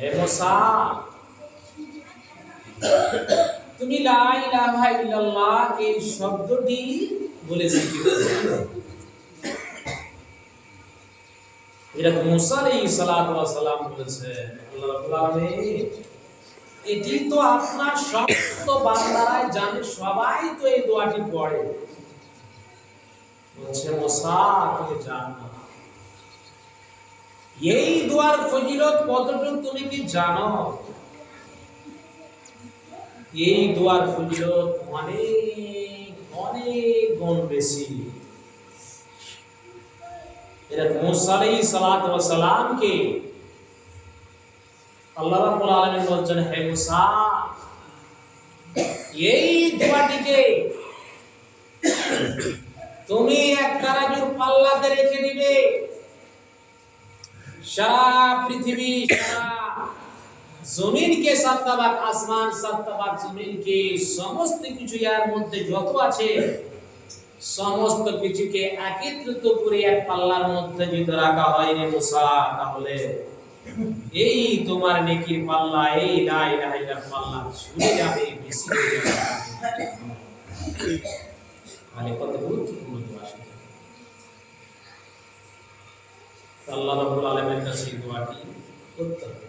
হে মুসা। তুমি এই শব্দটি বলে জিকির করো। এটা সালাম এটি তো আপনার সমস্ত বান্দারাই জানে, সবাই তো এই দোয়াটি পড়ে। বলছে, মুসা, তুমি জানো না। এই দোয়ার ফজিলত কতটুকু তুমি কি জানো এই দোয়ার ফজিলত অনেক অনেক গুণ বেশি এটা মুসা আলাইহিস সালাতু ওয়াস সালামকে আল্লাহ রাব্বুল আলামিন বলছেন হে মুসা এই দোয়াটিকে তুমি এক তারাজুর পাল্লাতে রেখে দিবে। সারা পৃথিবী জমিনকে সাত্তাবাক আসমান সাত্তাবাক জমিনকে, সমস্ত কিছু এর মধ্যে যত আছে, সমস্ত কিছুকে একত্রিত করে এক পাল্লার মধ্যে যদি রাখা হয় রে মুসা, তাহলে এই তোমার নেকির পাল্লা, এই লা ইলাহা পাল্লা ছুটে যাবে, বেশি হয়ে যাবে। মানে কত গুরুত্বপূর্ণ আল্লাহ রবুল আলমের কাছে দোয়াটি করতে হবে।